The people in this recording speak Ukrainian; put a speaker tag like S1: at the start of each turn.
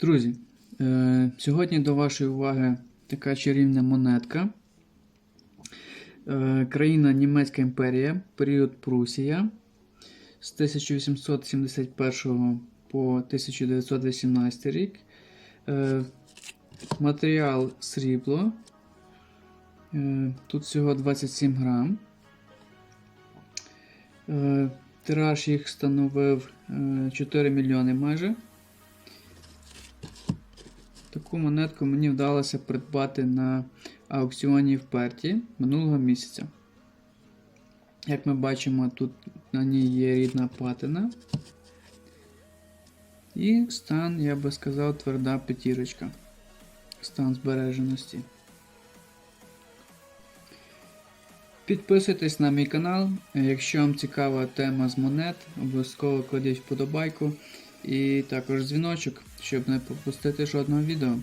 S1: Друзі, е, сьогодні до вашої уваги така чарівна монетка. Е, країна Німецька імперія, період Прусія з 1871 по 1918 рік. Е, матеріал срібло. Тут всього 27 грам. Тираж їх становив е, 4 мільйони майже. Таку монетку мені вдалося придбати на аукціоні в Перті минулого місяця. Як ми бачимо, тут на ній є рідна патина. І стан, я би сказав, тверда п'ятірочка. Стан збереженості. Підписуйтесь на мій канал. Якщо вам цікава тема з монет, обов'язково кладіть вподобайку і також дзвіночок, щоб не пропустити жодного відео.